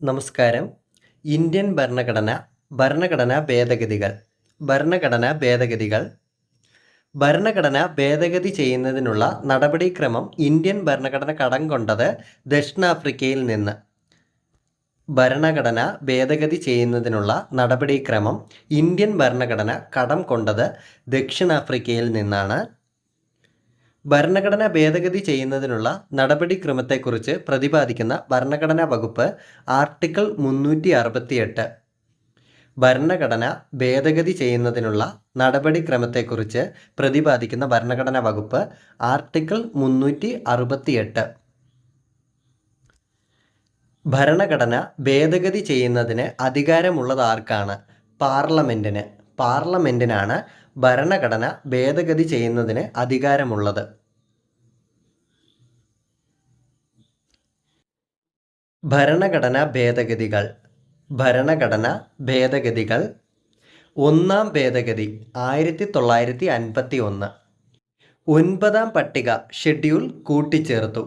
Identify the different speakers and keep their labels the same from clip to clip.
Speaker 1: നമസ്കാരം. ഇന്ത്യൻ ഭരണഘടന ഭരണഘടനാ ഭേദഗതികൾ ഭരണഘടനാ ഭേദഗതികൾ. ഭരണഘടന ഭേദഗതി ചെയ്യുന്നതിനുള്ള നടപടിക്രമം ഇന്ത്യൻ ഭരണഘടന കടം കൊണ്ടത് ദക്ഷിണാഫ്രിക്കയിൽ നിന്ന്. ഭരണഘടന ഭേദഗതി ചെയ്യുന്നതിനുള്ള നടപടിക്രമം ഇന്ത്യൻ ഭരണഘടന കടം കൊണ്ടത് ദക്ഷിണാഫ്രിക്കയിൽ നിന്നാണ്. ഭരണഘടന ഭേദഗതി ചെയ്യുന്നതിനുള്ള നടപടിക്രമത്തെക്കുറിച്ച് പ്രതിപാദിക്കുന്ന ഭരണഘടനാ വകുപ്പ് ആർട്ടിക്കിൾ മുന്നൂറ്റി അറുപത്തിയെട്ട് ഭരണഘടന ഭേദഗതി ചെയ്യുന്നതിനുള്ള നടപടിക്രമത്തെക്കുറിച്ച് പ്രതിപാദിക്കുന്ന ഭരണഘടനാ വകുപ്പ് ആർട്ടിക്കിൾ മുന്നൂറ്റി അറുപത്തിയെട്ട് ഭരണഘടന ഭേദഗതി ചെയ്യുന്നതിന് അധികാരമുള്ളത് ആർക്കാണ് പാർലമെന്റിന് പാർലമെന്റിനാണ് ഭരണഘടന ഭേദഗതി ചെയ്യുന്നതിന് അധികാരമുള്ളത്. ഭരണഘടനാ ഭേദഗതികൾ. ഭരണഘടന ഭേദഗതികൾ. ഒന്നാം ഭേദഗതി ആയിരത്തി തൊള്ളായിരത്തി അൻപത്തി ഒന്ന് ഒൻപതാം പട്ടിക ഷെഡ്യൂൾ കൂട്ടിച്ചേർത്തു.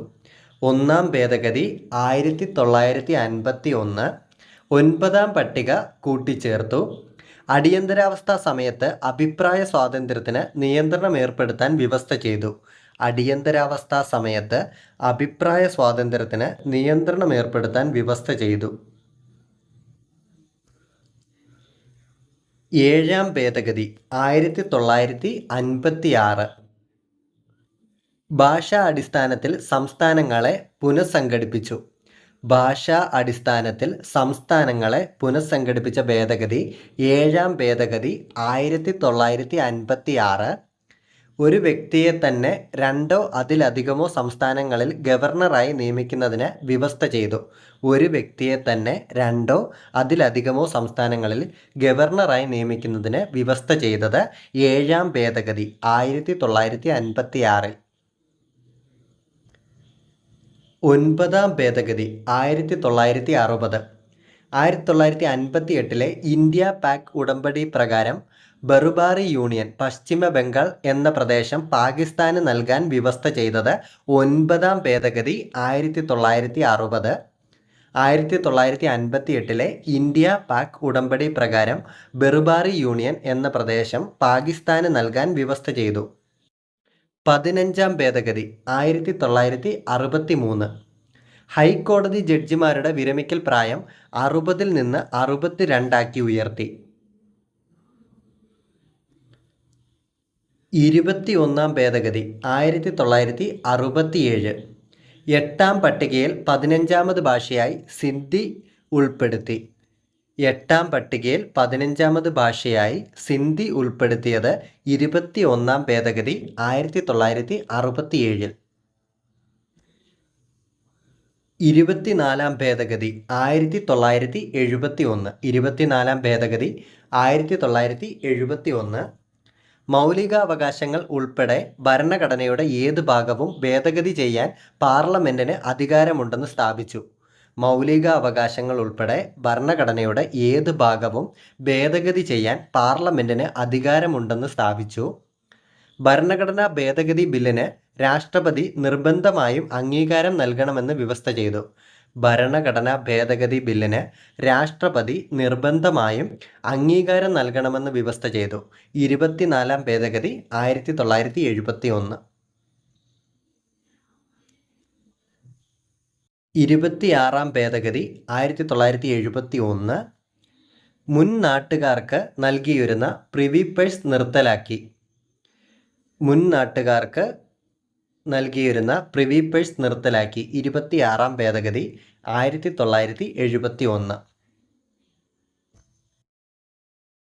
Speaker 1: ഒന്നാം ഭേദഗതി ആയിരത്തി തൊള്ളായിരത്തി അൻപത്തി ഒന്ന് ഒൻപതാം പട്ടിക കൂട്ടിച്ചേർത്തു. അടിയന്തരാവസ്ഥ സമയത്ത് അഭിപ്രായ സ്വാതന്ത്ര്യത്തിന് നിയന്ത്രണം ഏർപ്പെടുത്താൻ വ്യവസ്ഥ ചെയ്തു. അടിയന്തരാവസ്ഥ സമയത്ത് അഭിപ്രായ സ്വാതന്ത്ര്യത്തിന് നിയന്ത്രണം ഏർപ്പെടുത്താൻ വ്യവസ്ഥ ചെയ്തു. ഏഴാം ഭേദഗതി ആയിരത്തി തൊള്ളായിരത്തി അൻപത്തി ആറ് ഭാഷാ അടിസ്ഥാനത്തിൽ സംസ്ഥാനങ്ങളെ പുനഃസംഘടിപ്പിച്ചു. ഭാഷാ അടിസ്ഥാനത്തിൽ സംസ്ഥാനങ്ങളെ പുനഃസംഘടിപ്പിച്ച ഭേദഗതി ഏഴാം ഭേദഗതി ആയിരത്തി തൊള്ളായിരത്തി അൻപത്തി ആറ് ഒരു വ്യക്തിയെ തന്നെ രണ്ടോ അതിലധികമോ സംസ്ഥാനങ്ങളിൽ ഗവർണറായി നിയമിക്കുന്നതിന് വ്യവസ്ഥ ചെയ്തു. ഒരു വ്യക്തിയെ തന്നെ രണ്ടോ അതിലധികമോ സംസ്ഥാനങ്ങളിൽ ഗവർണറായി നിയമിക്കുന്നതിന് വ്യവസ്ഥ ചെയ്തത് ഏഴാം ഭേദഗതി ആയിരത്തി തൊള്ളായിരത്തി അൻപത്തി ആറിൽ ഒൻപതാം ഭേദഗതി ആയിരത്തി തൊള്ളായിരത്തി അറുപത് ആയിരത്തി തൊള്ളായിരത്തി അൻപത്തി എട്ടിലെ ഇന്ത്യ പാക് ഉടമ്പടി പ്രകാരം ബറുബാറി യൂണിയൻ പശ്ചിമ ബംഗാൾ എന്ന പ്രദേശം പാകിസ്ഥാന് നൽകാൻ വ്യവസ്ഥ ചെയ്തത് ഒൻപതാം ഭേദഗതി ആയിരത്തി തൊള്ളായിരത്തി അറുപത് ആയിരത്തി തൊള്ളായിരത്തി അൻപത്തി എട്ടിലെ ഇന്ത്യ പാക് ഉടമ്പടി പ്രകാരം ബെറുബാറി യൂണിയൻ എന്ന പ്രദേശം പാകിസ്ഥാന് നൽകാൻ വ്യവസ്ഥ ചെയ്തു. പതിനഞ്ചാം ഭേദഗതി ആയിരത്തി തൊള്ളായിരത്തി അറുപത്തി മൂന്ന് ഹൈക്കോടതി ജഡ്ജിമാരുടെ വിരമിക്കൽ പ്രായം അറുപതിൽ നിന്ന് അറുപത്തി രണ്ടാക്കി ഉയർത്തി. ഇരുപത്തി ഒന്നാം ഭേദഗതി ആയിരത്തി തൊള്ളായിരത്തി അറുപത്തിയേഴ് എട്ടാം പട്ടികയിൽ പതിനഞ്ചാമത് ഭാഷയായി സിന്ധി ഉൾപ്പെടുത്തി. എട്ടാം പട്ടികയിൽ പതിനഞ്ചാമത് ഭാഷയായി സിന്ധി ഉൾപ്പെടുത്തിയത് ഇരുപത്തി ഒന്നാം ഭേദഗതി ആയിരത്തി തൊള്ളായിരത്തി അറുപത്തിയേഴിൽ ഇരുപത്തിനാലാം ഭേദഗതി ആയിരത്തി തൊള്ളായിരത്തി എഴുപത്തി ഒന്ന് ഇരുപത്തിനാലാം ഭേദഗതി ആയിരത്തി തൊള്ളായിരത്തി എഴുപത്തി ഒന്ന് മൗലികാവകാശങ്ങൾ ഉൾപ്പെടെ ഭരണഘടനയുടെ ഏത് ഭാഗവും ഭേദഗതി ചെയ്യാൻ പാർലമെന്റിന് അധികാരമുണ്ടെന്ന് സ്ഥാപിച്ചു. മൗലികാവകാശങ്ങൾ ഉൾപ്പെടെ ഭരണഘടനയുടെ ഏത് ഭാഗവും ഭേദഗതി ചെയ്യാൻ പാർലമെന്റിന് അധികാരമുണ്ടെന്ന് സ്ഥാപിച്ചു. ഭരണഘടനാ ഭേദഗതി ബില്ലിന് രാഷ്ട്രപതി നിർബന്ധമായും അംഗീകാരം നൽകണമെന്ന് വ്യവസ്ഥ ചെയ്തു. ഭരണഘടനാ ഭേദഗതി ബില്ലിന് രാഷ്ട്രപതി നിർബന്ധമായും അംഗീകാരം നൽകണമെന്ന് വ്യവസ്ഥ ചെയ്തു. ഇരുപത്തിനാലാം ഭേദഗതി ആയിരത്തി തൊള്ളായിരത്തി എഴുപത്തി ഒന്ന് ഇരുപത്തിയാറാം ഭേദഗതി ആയിരത്തി തൊള്ളായിരത്തി എഴുപത്തി ഒന്ന് മുൻ നാട്ടുകാർക്ക് നൽകിയിരുന്ന പ്രിവി പേഴ്സ് നിർത്തലാക്കി. മുൻ നാട്ടുകാർക്ക് നൽകിയിരുന്ന പ്രിവീപ്പേഴ്സ് പേഴ്സ് നിർത്തലാക്കി ഇരുപത്തിയാറാം ഭേദഗതി ആയിരത്തി തൊള്ളായിരത്തി എഴുപത്തി ഒന്ന്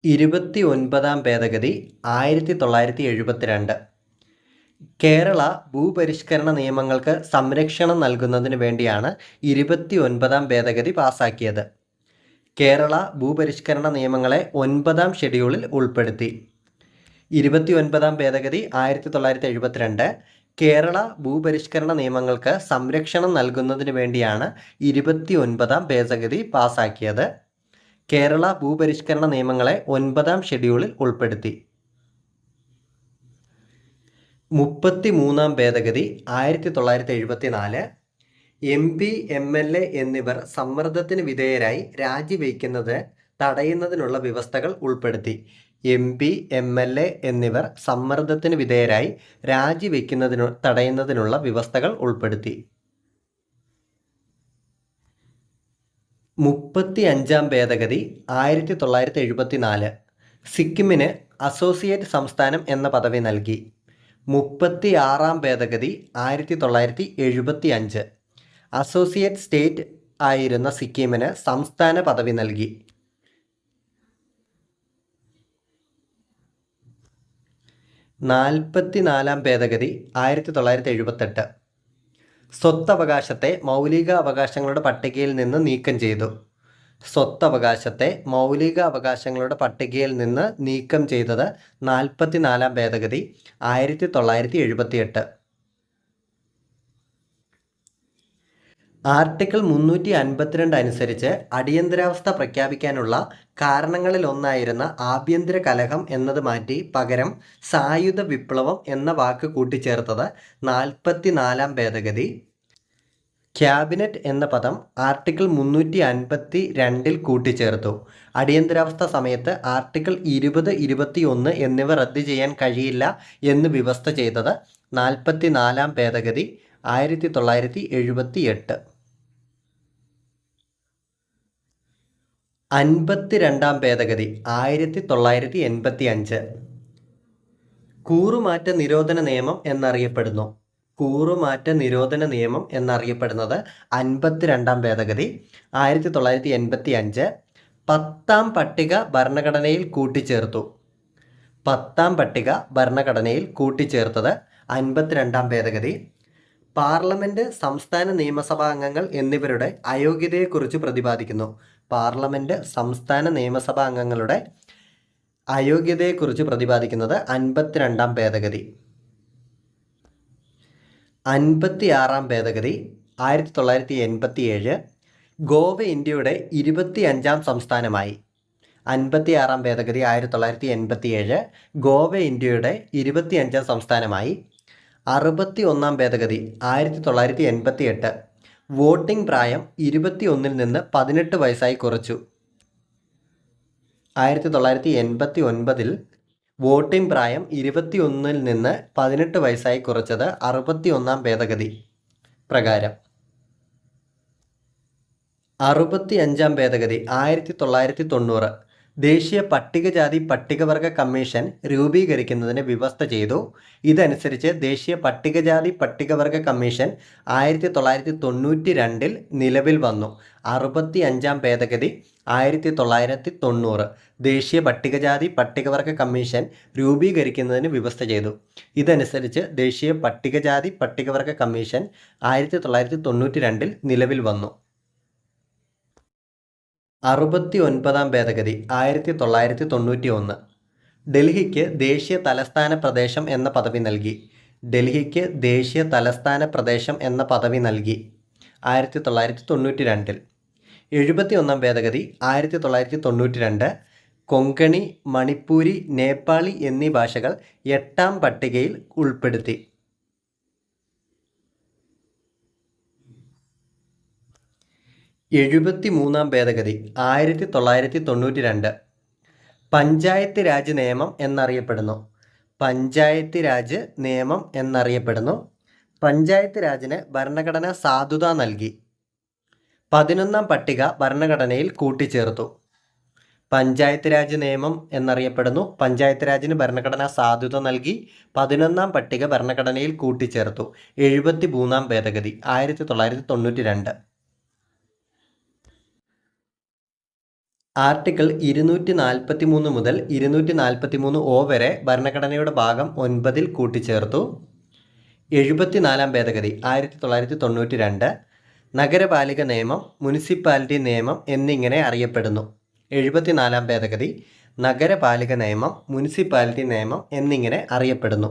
Speaker 1: ഇരുപത്തി ഒൻപതാം ഭേദഗതി ആയിരത്തി തൊള്ളായിരത്തി എഴുപത്തിരണ്ട് കേരള ഭൂപരിഷ്കരണ നിയമങ്ങൾക്ക് സംരക്ഷണം നൽകുന്നതിന് വേണ്ടിയാണ് ഇരുപത്തി ഒൻപതാം ഭേദഗതി പാസാക്കിയത്. കേരള ഭൂപരിഷ്കരണ നിയമങ്ങളെ ഒൻപതാം ഷെഡ്യൂളിൽ ഉൾപ്പെടുത്തി. ഇരുപത്തി ഒൻപതാം ഭേദഗതി ആയിരത്തി തൊള്ളായിരത്തി എഴുപത്തിരണ്ട് കേരള ഭൂപരിഷ്കരണ നിയമങ്ങൾക്ക് സംരക്ഷണം നൽകുന്നതിന് വേണ്ടിയാണ് ഇരുപത്തി ഒൻപതാം ഭേദഗതി പാസാക്കിയത്. കേരള ഭൂപരിഷ്കരണ നിയമങ്ങളെ ഒൻപതാം ഷെഡ്യൂളിൽ ഉൾപ്പെടുത്തി. മുപ്പത്തി മൂന്നാം ഭേദഗതി ആയിരത്തി തൊള്ളായിരത്തി എഴുപത്തി നാല് M P M L A എന്നിവർ സമ്മർദ്ദത്തിന് വിധേയരായി രാജിവെക്കുന്നത് തടയുന്നതിനുള്ള വ്യവസ്ഥകൾ ഉൾപ്പെടുത്തി. M P M L A എന്നിവർ സമ്മർദ്ദത്തിന് വിധേയരായി രാജിവെക്കുന്നതിനു തടയുന്നതിനുള്ള വ്യവസ്ഥകൾ ഉൾപ്പെടുത്തി. മുപ്പത്തി അഞ്ചാം ഭേദഗതി ആയിരത്തി തൊള്ളായിരത്തി എഴുപത്തി നാല് സിക്കിമിന് അസോസിയേറ്റ് സംസ്ഥാനം എന്ന പദവി നൽകി. മുപ്പത്തി ആറാം ഭേദഗതി ആയിരത്തി തൊള്ളായിരത്തി എഴുപത്തി അഞ്ച് അസോസിയേറ്റ് സ്റ്റേറ്റ് ആയിരുന്ന സിക്കിമിന് സംസ്ഥാന പദവി നൽകി. നാൽപ്പത്തി നാലാം ഭേദഗതി ആയിരത്തി തൊള്ളായിരത്തി എഴുപത്തെട്ട് സ്വത്തവകാശത്തെ മൗലിക അവകാശങ്ങളുടെ പട്ടികയിൽ നിന്ന് നീക്കം ചെയ്തു. സ്വത്തവകാശത്തെ മൗലിക അവകാശങ്ങളുടെ പട്ടികയിൽ നിന്ന് നീക്കം ചെയ്തത് നാൽപ്പത്തി നാലാം ഭേദഗതി ആയിരത്തി തൊള്ളായിരത്തി എഴുപത്തിയെട്ട് ആർട്ടിക്കിൾ മുന്നൂറ്റി അൻപത്തിരണ്ട് അനുസരിച്ച് അടിയന്തരാവസ്ഥ പ്രഖ്യാപിക്കാനുള്ള കാരണങ്ങളിൽ ഒന്നായിരുന്ന ആഭ്യന്തര കലഹം എന്നത് മാറ്റി പകരം സായുധ വിപ്ലവം എന്ന വാക്ക് കൂട്ടിച്ചേർത്തത് നാൽപ്പത്തി നാലാം ഭേദഗതി. ക്യാബിനറ്റ് എന്ന പദം ആർട്ടിക്കിൾ മുന്നൂറ്റി അൻപത്തി രണ്ടിൽ കൂട്ടിച്ചേർത്തു. അടിയന്തരാവസ്ഥ സമയത്ത് ആർട്ടിക്കിൾ ഇരുപത് ഇരുപത്തി ഒന്ന് എന്നിവ റദ്ദു ചെയ്യാൻ കഴിയില്ല എന്ന് വ്യവസ്ഥ ചെയ്തത് നാൽപ്പത്തി നാലാം ഭേദഗതി ആയിരത്തി തൊള്ളായിരത്തി എഴുപത്തി എട്ട് അൻപത്തി രണ്ടാം ഭേദഗതി ആയിരത്തി തൊള്ളായിരത്തി എൺപത്തി അഞ്ച് കൂറുമാറ്റ നിരോധന നിയമം എന്നറിയപ്പെടുന്നു. കൂറുമാറ്റ നിരോധന നിയമം എന്നറിയപ്പെടുന്നത് അൻപത്തിരണ്ടാം ഭേദഗതി ആയിരത്തി തൊള്ളായിരത്തി എൺപത്തി അഞ്ച് പത്താം പട്ടിക ഭരണഘടനയിൽ കൂട്ടിച്ചേർത്തു. പത്താം പട്ടിക ഭരണഘടനയിൽ കൂട്ടിച്ചേർത്തത് അൻപത്തിരണ്ടാം ഭേദഗതി. പാർലമെന്റ് സംസ്ഥാന നിയമസഭാ അംഗങ്ങൾ എന്നിവരുടെ അയോഗ്യതയെക്കുറിച്ച് പ്രതിപാദിക്കുന്നു. പാർലമെന്റ് സംസ്ഥാന നിയമസഭാ അംഗങ്ങളുടെ അയോഗ്യതയെക്കുറിച്ച് പ്രതിപാദിക്കുന്നത് അൻപത്തിരണ്ടാം ഭേദഗതി. അൻപത്തി ആറാം ഭേദഗതി ആയിരത്തി തൊള്ളായിരത്തി എൺപത്തി ഏഴ് ഗോവ ഇന്ത്യയുടെ ഇരുപത്തി അഞ്ചാം സംസ്ഥാനമായി. അൻപത്തി ആറാം ഭേദഗതി ആയിരത്തി തൊള്ളായിരത്തി എൺപത്തി ഏഴ് ഗോവ ഇന്ത്യയുടെ ഇരുപത്തി അഞ്ചാം സംസ്ഥാനമായി. അറുപത്തി ഒന്നാം ഭേദഗതി ആയിരത്തി തൊള്ളായിരത്തി എൺപത്തി എട്ട് വോട്ടിംഗ് പ്രായം ഇരുപത്തി ഒന്നിൽ നിന്ന് പതിനെട്ട് വയസ്സായി കുറച്ചു. ആയിരത്തി തൊള്ളായിരത്തി എൺപത്തി ഒൻപതിൽ വോട്ടിംഗ് പ്രായം ഇരുപത്തി ഒന്നിൽ നിന്ന് പതിനെട്ട് വയസ്സായി കുറച്ചത് അറുപത്തി ഒന്നാം ഭേദഗതി പ്രകാരം. അറുപത്തി അഞ്ചാം ഭേദഗതി ആയിരത്തി തൊള്ളായിരത്തി തൊണ്ണൂറ് ദേശീയ പട്ടികജാതി പട്ടികവർഗ കമ്മീഷൻ രൂപീകരിക്കുന്നതിന് വ്യവസ്ഥ ചെയ്തു. ഇതനുസരിച്ച് ദേശീയ പട്ടികജാതി പട്ടികവർഗ കമ്മീഷൻ ആയിരത്തി തൊള്ളായിരത്തി തൊണ്ണൂറ്റി രണ്ടിൽ നിലവിൽ വന്നു. അറുപത്തി അഞ്ചാം ഭേദഗതി ആയിരത്തി തൊള്ളായിരത്തി തൊണ്ണൂറ് ദേശീയ പട്ടികജാതി പട്ടികവർഗ കമ്മീഷൻ രൂപീകരിക്കുന്നതിന് വ്യവസ്ഥ ചെയ്തു. ഇതനുസരിച്ച് ദേശീയ പട്ടികജാതി പട്ടികവർഗ കമ്മീഷൻ ആയിരത്തി തൊള്ളായിരത്തി തൊണ്ണൂറ്റി രണ്ടിൽ നിലവിൽ വന്നു. അറുപത്തി ഒൻപതാം ഭേദഗതി ആയിരത്തി തൊള്ളായിരത്തി തൊണ്ണൂറ്റി ഒന്ന് ഡൽഹിക്ക് ദേശീയ തലസ്ഥാന പ്രദേശം എന്ന പദവി നൽകി. ഡൽഹിക്ക് ദേശീയ തലസ്ഥാന പ്രദേശം എന്ന പദവി നൽകി ആയിരത്തി തൊള്ളായിരത്തി തൊണ്ണൂറ്റി രണ്ടിൽ എഴുപത്തി ഒന്നാം ഭേദഗതി ആയിരത്തി തൊള്ളായിരത്തി തൊണ്ണൂറ്റി രണ്ട് കൊങ്കണി മണിപ്പൂരി നേപ്പാളി എന്നീ ഭാഷകൾ എട്ടാം പട്ടികയിൽ ഉൾപ്പെടുത്തി. എഴുപത്തി മൂന്നാം ഭേദഗതി ആയിരത്തി തൊള്ളായിരത്തി തൊണ്ണൂറ്റി രണ്ട് പഞ്ചായത്ത് രാജ് നിയമം എന്നറിയപ്പെടുന്നു. പഞ്ചായത്ത് രാജ് നിയമം എന്നറിയപ്പെടുന്നു. പഞ്ചായത്ത് രാജിന് ഭരണഘടന സാധുത നൽകി. പതിനൊന്നാം പട്ടിക ഭരണഘടനയിൽ കൂട്ടിച്ചേർത്തു. പഞ്ചായത്ത് രാജ് നിയമം എന്നറിയപ്പെടുന്നു. പഞ്ചായത്ത് രാജിന് ഭരണഘടനാ സാധുത നൽകി പതിനൊന്നാം പട്ടിക ഭരണഘടനയിൽ കൂട്ടിച്ചേർത്തു. എഴുപത്തി മൂന്നാം ഭേദഗതി ആയിരത്തി തൊള്ളായിരത്തി തൊണ്ണൂറ്റി രണ്ട് ആർട്ടിക്കിൾ ഇരുന്നൂറ്റി നാൽപ്പത്തി മൂന്ന് മുതൽ ഇരുന്നൂറ്റി നാൽപ്പത്തി മൂന്ന് ഒ വരെ ഭരണഘടനയുടെ ഭാഗം ഒൻപതിൽ കൂട്ടിച്ചേർത്തു. എഴുപത്തിനാലാം ഭേദഗതി ആയിരത്തി തൊള്ളായിരത്തി തൊണ്ണൂറ്റി രണ്ട് നഗരപാലിക നിയമം മുനിസിപ്പാലിറ്റി നിയമം എന്നിങ്ങനെ അറിയപ്പെടുന്നു. എഴുപത്തിനാലാം ഭേദഗതി നഗരപാലിക നിയമം മുനിസിപ്പാലിറ്റി നിയമം എന്നിങ്ങനെ അറിയപ്പെടുന്നു.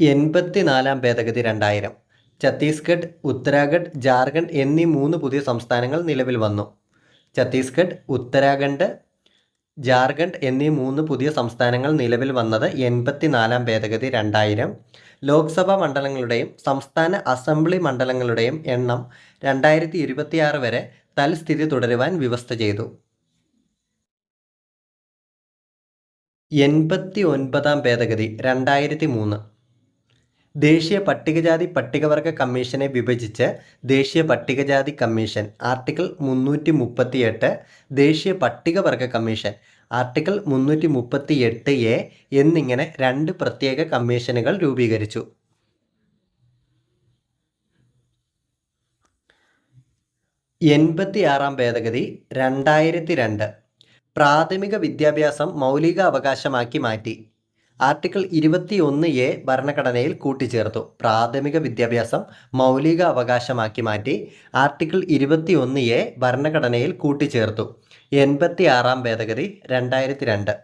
Speaker 1: എൺപത്തിനാലാം ഭേദഗതി രണ്ടായിരം. ഛത്തീസ്ഗഡ് ഉത്തരാഖണ്ഡ് ജാർഖണ്ഡ് എന്നീ മൂന്ന് പുതിയ സംസ്ഥാനങ്ങൾ നിലവിൽ വന്നു. ഛത്തീസ്ഗഡ് ഉത്തരാഖണ്ഡ് ജാർഖണ്ഡ് എന്നീ മൂന്ന് പുതിയ സംസ്ഥാനങ്ങൾ നിലവിൽ വന്നത് എൺപത്തിനാലാം ഭേദഗതി രണ്ടായിരം. ലോക്സഭാ മണ്ഡലങ്ങളുടെയും സംസ്ഥാന അസംബ്ലി മണ്ഡലങ്ങളുടെയും എണ്ണം രണ്ടായിരത്തി ഇരുപത്തിയാറ് വരെ തൽസ്ഥിതി തുടരുവാൻ വ്യവസ്ഥ ചെയ്തു. എൺപത്തി ഒൻപതാം ഭേദഗതി രണ്ടായിരത്തി മൂന്ന് ദേശീയ പട്ടികജാതി പട്ടികവർഗ കമ്മീഷനെ വിഭജിച്ച് ദേശീയ പട്ടികജാതി കമ്മീഷൻ ആർട്ടിക്കിൾ മുന്നൂറ്റി മുപ്പത്തിയെട്ട് ദേശീയ പട്ടികവർഗ കമ്മീഷൻ ആർട്ടിക്കിൾ മുന്നൂറ്റി മുപ്പത്തി എട്ട് എ എന്നിങ്ങനെ രണ്ട് പ്രത്യേക കമ്മീഷനുകൾ രൂപീകരിച്ചു. എൺപത്തിയാറാം ഭേദഗതി രണ്ടായിരത്തി രണ്ട് പ്രാഥമിക വിദ്യാഭ്യാസം മൗലിക അവകാശമാക്കി മാറ്റി. ആർട്ടിക്കിൾ ഇരുപത്തിയൊന്ന് എ ഭരണഘടനയിൽ കൂട്ടിച്ചേർത്തു. പ്രാഥമിക വിദ്യാഭ്യാസം മൗലിക അവകാശമാക്കി മാറ്റി ആർട്ടിക്കിൾ ഇരുപത്തിയൊന്ന് എ ഭരണഘടനയിൽ കൂട്ടിച്ചേർത്തു. എൺപത്തി ആറാം ഭേദഗതി രണ്ടായിരത്തി രണ്ട്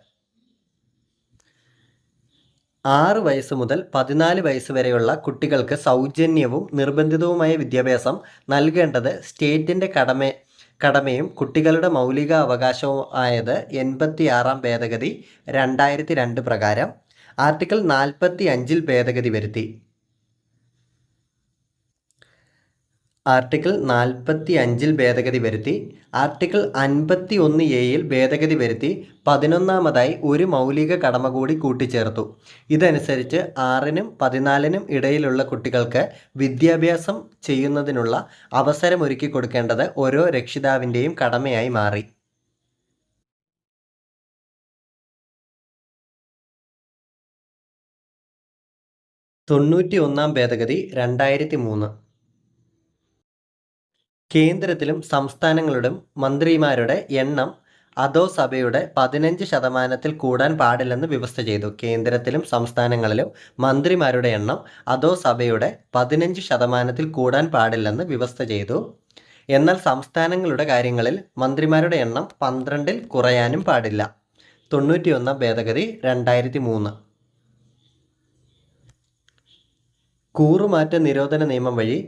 Speaker 1: ആറ് വയസ്സ് മുതൽ പതിനാല് വയസ്സ് വരെയുള്ള കുട്ടികൾക്ക് സൗജന്യവും നിർബന്ധിതവുമായ വിദ്യാഭ്യാസം നൽകേണ്ടത് സ്റ്റേറ്റിന്റെ കടമ കടമയും കുട്ടികളുടെ മൗലിക അവകാശവും ആയത് എൺപത്തി ആറാം ഭേദഗതി രണ്ടായിരത്തി രണ്ട് പ്രകാരം. ആർട്ടിക്കിൾ നാൽപ്പത്തി അഞ്ചിൽ ഭേദഗതി വരുത്തി. ആർട്ടിക്കിൾ നാൽപ്പത്തി അഞ്ചിൽ ഭേദഗതി വരുത്തി. ആർട്ടിക്കിൾ അൻപത്തി ഒന്ന് എയിൽ ഭേദഗതി വരുത്തി. പതിനൊന്നാമതായി ഒരു മൗലിക കടമ കൂടി കൂട്ടിച്ചേർത്തു. ഇതനുസരിച്ച് ആറിനും പതിനാലിനും ഇടയിലുള്ള കുട്ടികൾക്ക് വിദ്യാഭ്യാസം ചെയ്യുന്നതിനുള്ള അവസരമൊരുക്കി കൊടുക്കേണ്ടത് ഓരോ രക്ഷിതാവിന്റെയും കടമയായി മാറി. തൊണ്ണൂറ്റി ഒന്നാം ഭേദഗതി രണ്ടായിരത്തി മൂന്ന് കേന്ദ്രത്തിലും സംസ്ഥാനങ്ങളിലും മന്ത്രിമാരുടെ എണ്ണം അതോ സഭയുടെ പതിനഞ്ച് ശതമാനത്തിൽ കൂടാൻ പാടില്ലെന്ന് വ്യവസ്ഥ ചെയ്തു. കേന്ദ്രത്തിലും സംസ്ഥാനങ്ങളിലും മന്ത്രിമാരുടെ എണ്ണം അതോ സഭയുടെ പതിനഞ്ച് ശതമാനത്തിൽ കൂടാൻ പാടില്ലെന്ന് വ്യവസ്ഥ ചെയ്തു. എന്നാൽ സംസ്ഥാനങ്ങളുടെ കാര്യങ്ങളിൽ മന്ത്രിമാരുടെ എണ്ണം പന്ത്രണ്ടിൽ കുറയാനും പാടില്ല. തൊണ്ണൂറ്റിയൊന്നാം ഭേദഗതി രണ്ടായിരത്തി മൂന്ന് കൂറുമാറ്റ നിരോധന നിയമം വഴി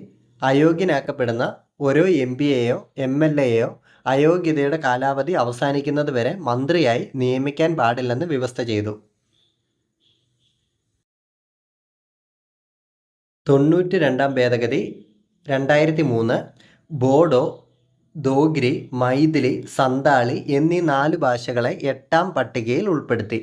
Speaker 1: അയോഗ്യനാക്കപ്പെടുന്ന ഓരോ എം പി എയോ എം എൽ എയോ അയോഗ്യതയുടെ കാലാവധി അവസാനിക്കുന്നത് വരെ മന്ത്രിയായി നിയമിക്കാൻ പാടില്ലെന്ന് വ്യവസ്ഥ ചെയ്തു. തൊണ്ണൂറ്റി രണ്ടാം ഭേദഗതി രണ്ടായിരത്തി മൂന്ന് ബോഡോ ദോഗ്രി മൈഥിലി സന്താളി എന്നീ നാല് ഭാഷകളെ എട്ടാം പട്ടികയിൽ ഉൾപ്പെടുത്തി.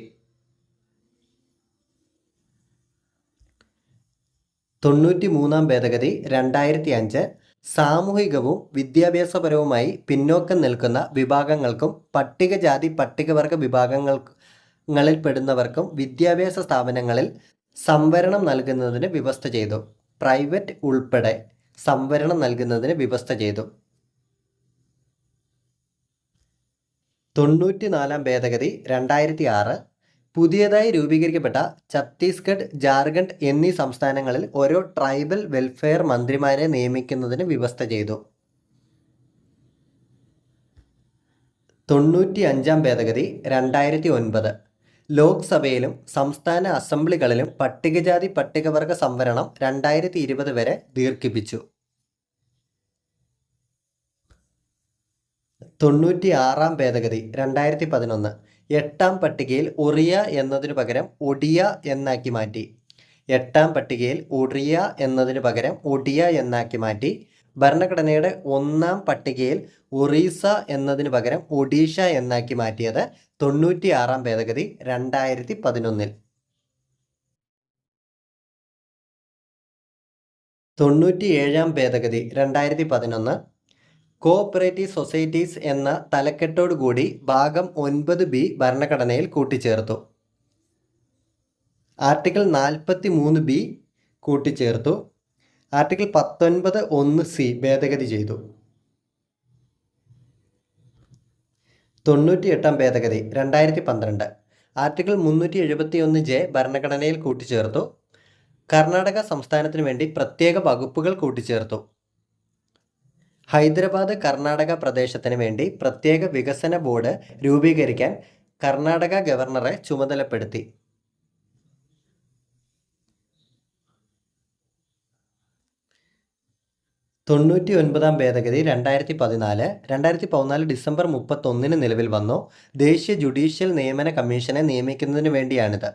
Speaker 1: തൊണ്ണൂറ്റി മൂന്നാം ഭേദഗതി രണ്ടായിരത്തി അഞ്ച് സാമൂഹികവും വിദ്യാഭ്യാസപരവുമായി പിന്നോക്കം നിൽക്കുന്ന വിഭാഗങ്ങൾക്കും പട്ടികജാതി പട്ടികവർഗ വിഭാഗങ്ങളിൽപ്പെടുന്നവർക്കും വിദ്യാഭ്യാസ സ്ഥാപനങ്ങളിൽ സംവരണം നൽകുന്നതിന് വ്യവസ്ഥ ചെയ്തു. പ്രൈവറ്റ് ഉൾപ്പെടെ സംവരണം നൽകുന്നതിന് വ്യവസ്ഥ ചെയ്തു. തൊണ്ണൂറ്റിനാലാം ഭേദഗതി രണ്ടായിരത്തി ആറ് പുതിയതായി രൂപീകരിക്കപ്പെട്ട ഛത്തീസ്ഗഡ് ജാർഖണ്ഡ് എന്നീ സംസ്ഥാനങ്ങളിൽ ഓരോ ട്രൈബൽ വെൽഫെയർ മന്ത്രിമാരെ നിയമിക്കുന്നതിന് വ്യവസ്ഥ ചെയ്തു. തൊണ്ണൂറ്റി അഞ്ചാം ഭേദഗതി രണ്ടായിരത്തി ഒൻപത് ലോക്സഭയിലും സംസ്ഥാന അസംബ്ലികളിലും പട്ടികജാതി പട്ടികവർഗ സംവരണം രണ്ടായിരത്തി ഇരുപത് വരെ ദീർഘിപ്പിച്ചു. തൊണ്ണൂറ്റി ആറാം ഭേദഗതി രണ്ടായിരത്തി പതിനൊന്ന് എട്ടാം പട്ടികയിൽ ഒറിയ എന്നതിനു പകരം ഒഡിയ എന്നാക്കി മാറ്റി. എട്ടാം പട്ടികയിൽ ഒറിയ എന്നതിനു പകരം ഒഡിയ എന്നാക്കി മാറ്റി. ഭരണഘടനയുടെ ഒന്നാം പട്ടികയിൽ ഒറീസ എന്നതിനു പകരം ഒഡീഷ എന്നാക്കി മാറ്റിയത് തൊണ്ണൂറ്റി ആറാം ഭേദഗതി രണ്ടായിരത്തി പതിനൊന്നിൽ തൊണ്ണൂറ്റി ഏഴാം ഭേദഗതി രണ്ടായിരത്തി പതിനൊന്ന് കോഓപ്പറേറ്റീവ് സൊസൈറ്റീസ് എന്ന തലക്കെട്ടോടുകൂടി ഭാഗം ഒൻപത് ബി ഭരണഘടനയിൽ കൂട്ടിച്ചേർത്തു. ആർട്ടിക്കിൾ നാൽപ്പത്തി മൂന്ന് ബി കൂട്ടിച്ചേർത്തു. ആർട്ടിക്കിൾ പത്തൊൻപത് ഒന്ന് സി ഭേദഗതി ചെയ്തു. തൊണ്ണൂറ്റി എട്ടാം ഭേദഗതി രണ്ടായിരത്തി പന്ത്രണ്ട് ആർട്ടിക്കിൾ മുന്നൂറ്റി എഴുപത്തി ഒന്ന് ജെ ഭരണഘടനയിൽ കൂട്ടിച്ചേർത്തു. കർണാടക സംസ്ഥാനത്തിന് വേണ്ടി പ്രത്യേക വകുപ്പുകൾ കൂട്ടിച്ചേർത്തു. ഹൈദരാബാദ് കർണാടക പ്രദേശത്തിന് വേണ്ടി പ്രത്യേക വികസന ബോർഡ് രൂപീകരിക്കാൻ കർണാടക ഗവർണറെ ചുമതലപ്പെടുത്തി. തൊണ്ണൂറ്റി ഒൻപതാം ഭേദഗതി രണ്ടായിരത്തി പതിനാല് രണ്ടായിരത്തി പതിനാല് ഡിസംബർ മുപ്പത്തൊന്നിന് നിലവിൽ വന്നു. ദേശീയ ജുഡീഷ്യൽ നിയമന കമ്മീഷനെ നിയമിക്കുന്നതിന് വേണ്ടിയാണിത്.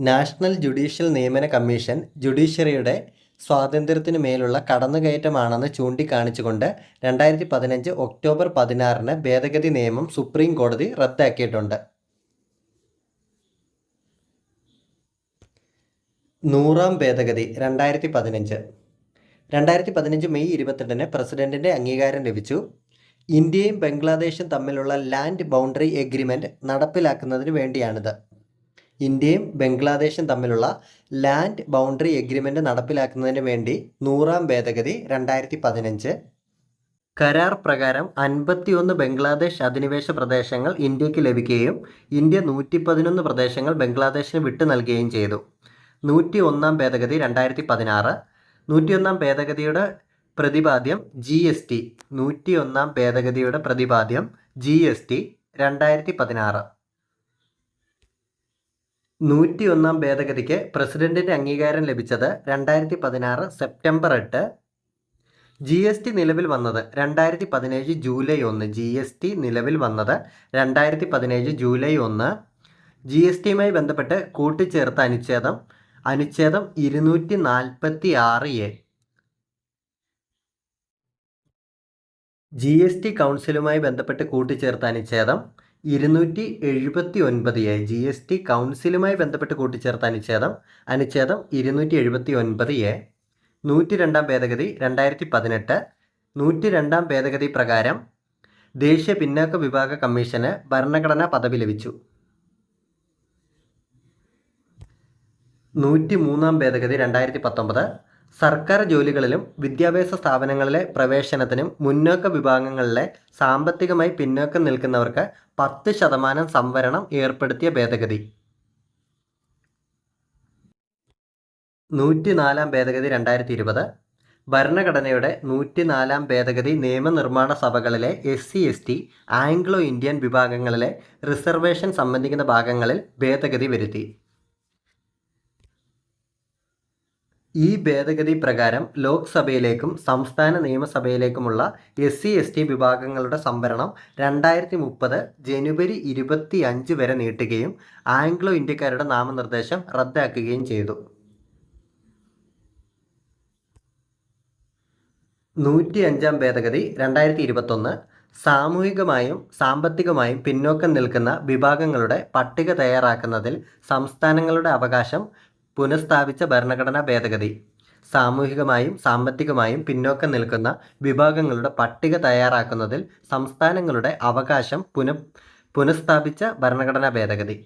Speaker 1: നാഷണൽ ജുഡീഷ്യൽ നിയമന കമ്മീഷൻ ജുഡീഷ്യറിയുടെ സ്വാതന്ത്ര്യത്തിനു മേലുള്ള കടന്നുകയറ്റമാണെന്ന് ചൂണ്ടിക്കാണിച്ചുകൊണ്ട് രണ്ടായിരത്തി പതിനഞ്ച് ഒക്ടോബർ പതിനാറിന് ഭേദഗതി നിയമം സുപ്രീം കോടതി റദ്ദാക്കിയിട്ടുണ്ട്. നൂറാം ഭേദഗതി രണ്ടായിരത്തി പതിനഞ്ച് രണ്ടായിരത്തി പതിനഞ്ച് മെയ് ഇരുപത്തെട്ടിന് പ്രസിഡന്റിന്റെ അംഗീകാരം ലഭിച്ചു. ഇന്ത്യയും ബംഗ്ലാദേശും തമ്മിലുള്ള ലാൻഡ് ബൗണ്ടറി എഗ്രിമെന്റ് നടപ്പിലാക്കുന്നതിന് വേണ്ടിയാണിത്. ഇന്ത്യയും ബംഗ്ലാദേശും തമ്മിലുള്ള ലാൻഡ് ബൗണ്ടറി എഗ്രിമെന്റ് നടപ്പിലാക്കുന്നതിന് വേണ്ടി നൂറാം ഭേദഗതി രണ്ടായിരത്തി പതിനഞ്ച് കരാർ പ്രകാരം അൻപത്തിയൊന്ന് ബംഗ്ലാദേശ് അധിനിവേശ പ്രദേശങ്ങൾ ഇന്ത്യയ്ക്ക് ലഭിക്കുകയും ഇന്ത്യ നൂറ്റി പതിനൊന്ന് പ്രദേശങ്ങൾ ബംഗ്ലാദേശിന് വിട്ടു നൽകുകയും ചെയ്തു. നൂറ്റി ഒന്നാം ഭേദഗതി രണ്ടായിരത്തി പതിനാറ് നൂറ്റിയൊന്നാം ഭേദഗതിയുടെ പ്രതിപാദ്യം ജി എസ് ടി. നൂറ്റി ഒന്നാം ഭേദഗതിയുടെ പ്രതിപാദ്യം ജി എസ് ടി രണ്ടായിരത്തി പതിനാറ് നൂറ്റി ഒന്നാം ഭേദഗതിക്ക് പ്രസിഡന്റിന്റെ അംഗീകാരം ലഭിച്ചത് രണ്ടായിരത്തി പതിനാറ് സെപ്റ്റംബർ എട്ട്. ജി എസ് ടി നിലവിൽ വന്നത് രണ്ടായിരത്തി പതിനേഴ് ജൂലൈ ഒന്ന്. ജി എസ് ടി നിലവിൽ വന്നത് രണ്ടായിരത്തി പതിനേഴ് ജൂലൈ ഒന്ന്. ജി എസ് ടിയുമായി ബന്ധപ്പെട്ട് കൂട്ടിച്ചേർത്ത അനുച്ഛേദം അനുച്ഛേദം ഇരുന്നൂറ്റി നാൽപ്പത്തി ആറ് എ. ജി എസ് ടി കൗൺസിലുമായി ബന്ധപ്പെട്ട് കൂട്ടിച്ചേർത്ത അനുച്ഛേദം ഇരുന്നൂറ്റി എഴുപത്തി ഒൻപത് എ ജി എസ് ടി കൗൺസിലുമായി ബന്ധപ്പെട്ട് കൂട്ടിച്ചേർത്ത അനുച്ഛേദം അനുച്ഛേദം ഇരുന്നൂറ്റി എഴുപത്തി ഒൻപത് എ. നൂറ്റി രണ്ടാം ഭേദഗതി രണ്ടായിരത്തി പതിനെട്ട് നൂറ്റി രണ്ടാം ഭേദഗതി പ്രകാരം ദേശീയ പിന്നാക്ക വിഭാഗ കമ്മീഷന് ഭരണഘടനാ പദവി ലഭിച്ചു. നൂറ്റി മൂന്നാം ഭേദഗതി രണ്ടായിരത്തി പത്തൊമ്പത് സർക്കാർ ജോലികളിലും വിദ്യാഭ്യാസ സ്ഥാപനങ്ങളിലെ പ്രവേശനത്തിനും മുന്നോക്ക വിഭാഗങ്ങളിലെ സാമ്പത്തികമായി പിന്നോക്കം നിൽക്കുന്നവർക്ക് പത്ത് ശതമാനം സംവരണം ഏർപ്പെടുത്തിയ ഭേദഗതി. നൂറ്റിനാലാം ഭേദഗതി രണ്ടായിരത്തി ഇരുപത് ഭരണഘടനയുടെ നൂറ്റിനാലാം ഭേദഗതി നിയമനിർമ്മാണ സഭകളിലെ S C S T Anglo Indian വിഭാഗങ്ങളിലെ റിസർവേഷൻ സംബന്ധിക്കുന്ന ഭാഗങ്ങളിൽ ഭേദഗതി വരുത്തി. ഈ ഭേദഗതി പ്രകാരം ലോക്സഭയിലേക്കും സംസ്ഥാന നിയമസഭയിലേക്കുമുള്ള എസ് സി എസ് ടി വിഭാഗങ്ങളുടെ സംവരണം രണ്ടായിരത്തി മുപ്പത് ജനുവരി ഇരുപത്തി അഞ്ച് വരെ നീട്ടുകയും ആംഗ്ലോ ഇന്ത്യക്കാരുടെ നാമനിർദ്ദേശം റദ്ദാക്കുകയും ചെയ്തു. നൂറ്റി അഞ്ചാം ഭേദഗതി രണ്ടായിരത്തി ഇരുപത്തൊന്ന് സാമൂഹികമായും സാമ്പത്തികമായും പിന്നോക്കം നിൽക്കുന്ന വിഭാഗങ്ങളുടെ പട്ടിക തയ്യാറാക്കുന്നതിൽ സംസ്ഥാനങ്ങളുടെ അവകാശം പുനഃസ്ഥാപിച്ച ഭരണഘടനാ ഭേദഗതി. സാമൂഹികമായും സാമ്പത്തികമായും പിന്നോക്കം നിൽക്കുന്ന വിഭാഗങ്ങളുടെ പട്ടിക തയ്യാറാക്കുന്നതിൽ സംസ്ഥാനങ്ങളുടെ അവകാശം പുന പുനഃസ്ഥാപിച്ച ഭരണഘടനാ ഭേദഗതി.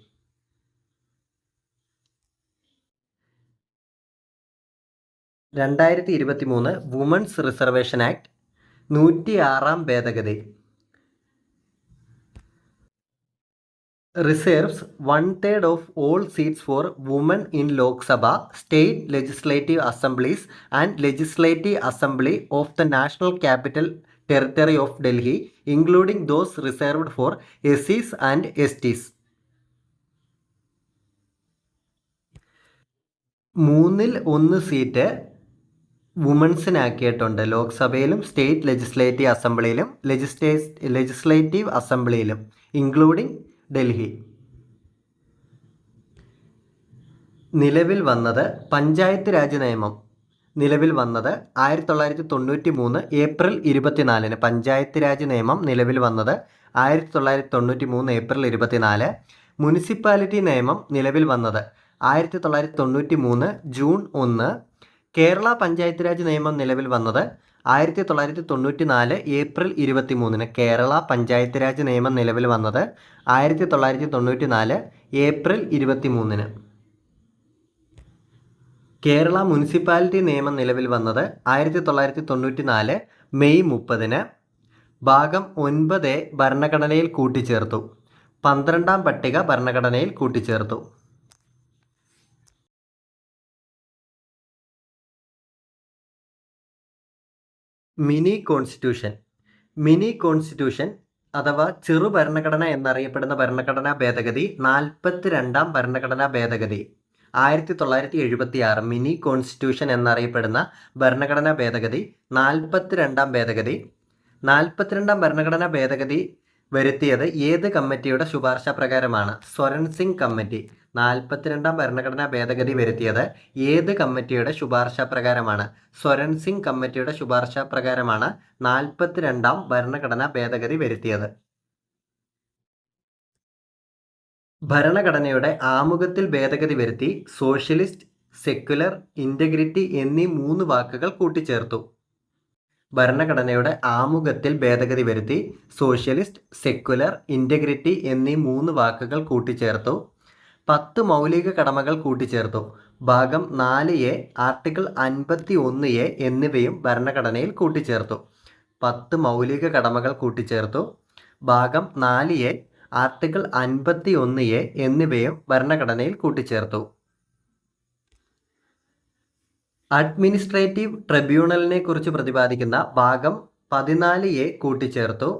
Speaker 1: രണ്ടായിരത്തി ഇരുപത്തി മൂന്ന് വുമൺസ് റിസർവേഷൻ ആക്ട് നൂറ്റി ആറാം ഭേദഗതി. Reserves one third of all seats for woman in Lok Sabha state legislative assemblies and legislative assembly of the national capital territory of Delhi including those reserved for S and S Ts മൂന്നിൽ ഒന്ന് seat വുമൺസിനാക്കിയിട്ടുണ്ട് ലോക്സഭയിലും state legislative അസംബ്ലിയിലും ലെജിസ്ലേ legislative അസംബ്ലിയിലും including Delhi. നിലവിൽ വന്നത് പഞ്ചായത്ത് രാജ് നിയമം. നിലവിൽ വന്നത് ആയിരത്തി തൊള്ളായിരത്തി തൊണ്ണൂറ്റി മൂന്ന് ഏപ്രിൽ ഇരുപത്തിനാലിന്. പഞ്ചായത്ത് രാജ് നിയമം നിലവിൽ വന്നത് ആയിരത്തി തൊള്ളായിരത്തി തൊണ്ണൂറ്റി മൂന്ന് ഏപ്രിൽ ഇരുപത്തിനാല്. മുനിസിപ്പാലിറ്റി നിയമം നിലവിൽ വന്നത് ആയിരത്തി തൊള്ളായിരത്തി തൊണ്ണൂറ്റി മൂന്ന് ജൂൺ ഒന്ന്. കേരള പഞ്ചായത്ത് രാജ് നിയമം നിലവിൽ വന്നത് ആയിരത്തി തൊള്ളായിരത്തി തൊണ്ണൂറ്റി നാല് ഏപ്രിൽ ഇരുപത്തി മൂന്നിന് കേരള പഞ്ചായത്ത് രാജ് നിയമം നിലവിൽ വന്നത് ആയിരത്തി തൊള്ളായിരത്തി തൊണ്ണൂറ്റി നാല് ഏപ്രിൽ ഇരുപത്തി മൂന്നിന് കേരള മുനിസിപ്പാലിറ്റി നിയമം നിലവിൽ വന്നത് ആയിരത്തി തൊള്ളായിരത്തി തൊണ്ണൂറ്റി നാല് മെയ് മുപ്പതിന്. ഭാഗം ഒൻപത് ഭരണഘടനയിൽ കൂട്ടിച്ചേർത്തു. പന്ത്രണ്ടാം പട്ടിക ഭരണഘടനയിൽ കൂട്ടിച്ചേർത്തു. Mini constitution. മിനി കോൺസ്റ്റിറ്റ്യൂഷൻ അഥവാ ചെറു ഭരണഘടന എന്നറിയപ്പെടുന്ന ഭരണഘടനാ ഭേദഗതി നാൽപ്പത്തി രണ്ടാം ഭരണഘടനാ ഭേദഗതി. ആയിരത്തി തൊള്ളായിരത്തി എഴുപത്തി ആറ് മിനി കോൺസ്റ്റിറ്റ്യൂഷൻ എന്നറിയപ്പെടുന്ന ഭരണഘടനാ ഭേദഗതി നാൽപ്പത്തി രണ്ടാം ഭേദഗതി. നാൽപ്പത്തിരണ്ടാം ഭരണഘടനാ ഭേദഗതി വരുത്തിയത് ഏത് കമ്മിറ്റിയുടെ ശുപാർശ പ്രകാരമാണ്? സ്വരൺ സിംഗ് കമ്മിറ്റി. നാൽപ്പത്തിരണ്ടാം ഭരണഘടനാ ഭേദഗതി വരുത്തിയത് ഏത് കമ്മിറ്റിയുടെ ശുപാർശ പ്രകാരമാണ്? സ്വരൺ സിംഗ് കമ്മിറ്റിയുടെ ശുപാർശ പ്രകാരമാണ് നാൽപ്പത്തിരണ്ടാം ഭരണഘടനാ ഭേദഗതി വരുത്തിയത്. ഭരണഘടനയുടെ ആമുഖത്തിൽ ഭേദഗതി വരുത്തി സോഷ്യലിസ്റ്റ് സെക്യുലർ ഇന്റഗ്രിറ്റി എന്നീ മൂന്ന് വാക്കുകൾ കൂട്ടിച്ചേർത്തു. ഭരണഘടനയുടെ ആമുഖത്തിൽ ഭേദഗതി വരുത്തി സോഷ്യലിസ്റ്റ് സെക്യുലർ ഇന്റഗ്രിറ്റി എന്നീ മൂന്ന് വാക്കുകൾ കൂട്ടിച്ചേർത്തു. പത്ത് മൗലിക കടമകൾ കൂട്ടിച്ചേർത്തു. ഭാഗം നാല് എ ആർട്ടിക്കിൾ അൻപത്തി ഒന്ന് എ എന്നിവയും ഭരണഘടനയിൽ കൂട്ടിച്ചേർത്തു. പത്ത് മൗലിക കടമകൾ കൂട്ടിച്ചേർത്തു. ഭാഗം നാല് എ ആർട്ടിക്കിൾ അൻപത്തി ഒന്ന് എ എന്നിവയും ഭരണഘടനയിൽ കൂട്ടിച്ചേർത്തു. അഡ്മിനിസ്ട്രേറ്റീവ് ട്രിബ്യൂണലിനെ കുറിച്ച് പ്രതിപാദിക്കുന്ന ഭാഗം പതിനാല് എ കൂട്ടിച്ചേർത്തു.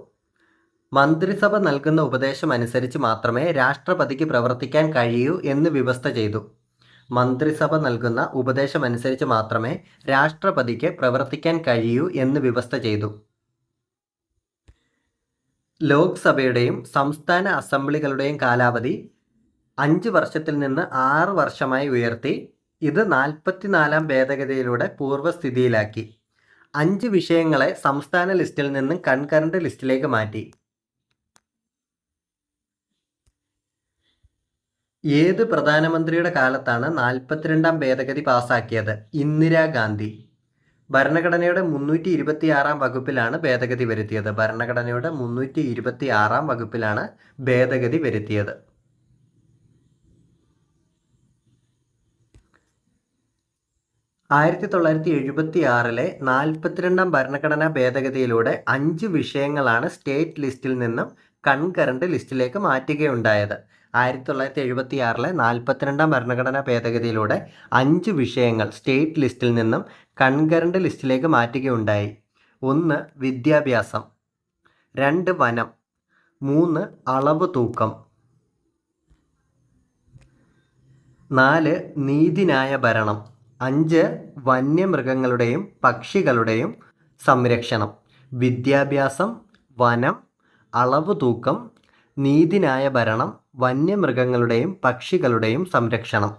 Speaker 1: മന്ത്രിസഭ നൽകുന്ന ഉപദേശം അനുസരിച്ച് മാത്രമേ രാഷ്ട്രപതിക്ക് പ്രവർത്തിക്കാൻ കഴിയൂ എന്ന് വ്യവസ്ഥ ചെയ്തു. മന്ത്രിസഭ നൽകുന്ന ഉപദേശം അനുസരിച്ച് മാത്രമേ രാഷ്ട്രപതിക്ക് പ്രവർത്തിക്കാൻ കഴിയൂ എന്ന് വ്യവസ്ഥ ചെയ്തു. ലോക്സഭയുടെയും സംസ്ഥാന അസംബ്ലികളുടെയും കാലാവധി അഞ്ച് വർഷത്തിൽ നിന്ന് ആറ് വർഷമായി ഉയർത്തി. ഇത് നാൽപ്പത്തിനാലാം ഭേദഗതിയിലൂടെ പൂർവസ്ഥിതിയിലാക്കി അഞ്ച് വിഷയങ്ങളെ സംസ്ഥാന ലിസ്റ്റിൽ നിന്നും കൺകറന്റ് ലിസ്റ്റിലേക്ക് മാറ്റി. ഏത് പ്രധാനമന്ത്രിയുടെ കാലത്താണ് നാൽപ്പത്തിരണ്ടാം ഭേദഗതി പാസാക്കിയത്? ഇന്ദിരാഗാന്ധി ഭരണഘടനയുടെ മുന്നൂറ്റി ഇരുപത്തി ആറാം വകുപ്പിലാണ് ഭേദഗതി വരുത്തിയത്. ഭരണഘടനയുടെ മുന്നൂറ്റി ഇരുപത്തി ആറാം വകുപ്പിലാണ് ഭേദഗതി വരുത്തിയത്. ആയിരത്തി തൊള്ളായിരത്തി എഴുപത്തി ആറിലെ നാൽപ്പത്തിരണ്ടാം ഭരണഘടനാ ഭേദഗതിയിലൂടെ അഞ്ച് വിഷയങ്ങളാണ് സ്റ്റേറ്റ് ലിസ്റ്റിൽ നിന്നും കൺകറന്റ് ലിസ്റ്റിലേക്ക് മാറ്റുകയുണ്ടായത്. ആയിരത്തി തൊള്ളായിരത്തി എഴുപത്തി ആറിലെ നാൽപ്പത്തിരണ്ടാം ഭരണഘടനാ ഭേദഗതിയിലൂടെ അഞ്ച് വിഷയങ്ങൾ സ്റ്റേറ്റ് ലിസ്റ്റിൽ നിന്നും കൺകറന്റ് ലിസ്റ്റിലേക്ക് മാറ്റുകയുണ്ടായി. ഒന്ന് വിദ്യാഭ്യാസം. രണ്ട് വനം. മൂന്ന് അളവ് തൂക്കം. നാല് നീതിന്യായ ഭരണം. അഞ്ച് വന്യമൃഗങ്ങളുടെയും പക്ഷികളുടെയും സംരക്ഷണം. വിദ്യാഭ്യാസം വനം അളവ് തൂക്കം നീതിന്യായ ഭരണം വന്യമൃഗങ്ങളുടെയും പക്ഷികളുടെയും സംരക്ഷണം.